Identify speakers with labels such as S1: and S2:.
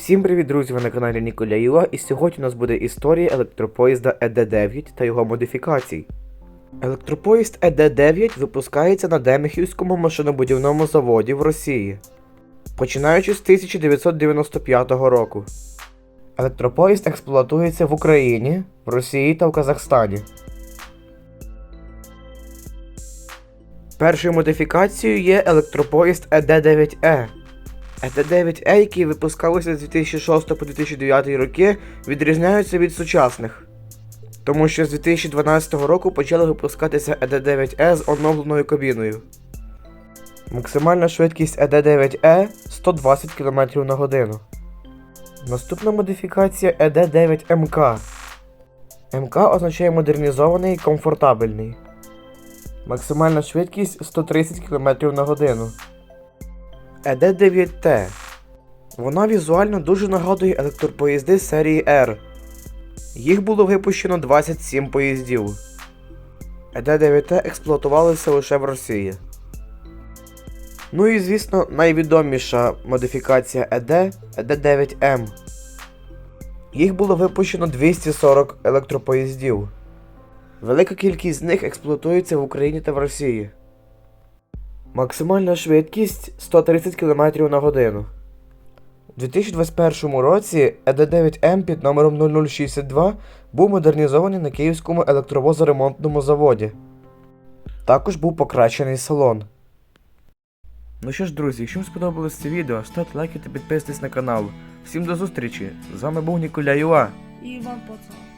S1: Всім привіт, друзі! Ви на каналі Ніколя Юла, і сьогодні у нас буде історія електропоїзда ЕД-9 та його модифікацій. Електропоїзд ЕД-9 випускається на Демихівському машинобудівному заводі в Росії, починаючи з 1995 року. Електропоїзд експлуатується в Україні, в Росії та в Казахстані. Першою модифікацією є електропоїзд ЕД-9Е. ЕТ-9Е, які випускалися з 2006 по 2009 роки, відрізняються від сучасних. Тому що з 2012 року почали випускатися ЕД-9Е з оновленою кабіною. Максимальна швидкість ЕД-9Е 120 км на годину. Наступна модифікація ЕД-9МК. МК означає модернізований і комфортабельний. Максимальна швидкість 130 км на годину. ЕД-9Т. Вона візуально дуже нагадує електропоїзди серії R. Їх було випущено 27 поїздів. ЕД-9Т експлуатувалися лише в Росії. Ну і звісно, найвідоміша модифікація ЕД ЕД-9М. Їх було випущено 240 електропоїздів. Велика кількість з них експлуатується в Україні та в Росії. Максимальна швидкість 130 км на годину. У 2021 році ЕД-9М під номером 0062 був модернізований на Київському електровозоремонтному заводі. Також був покращений салон. Ну що ж, друзі, якщо вам сподобалось це відео, ставте лайки та підписуйтесь на канал. Всім до зустрічі! З вами був Ніколя Юа.
S2: І вам пацан.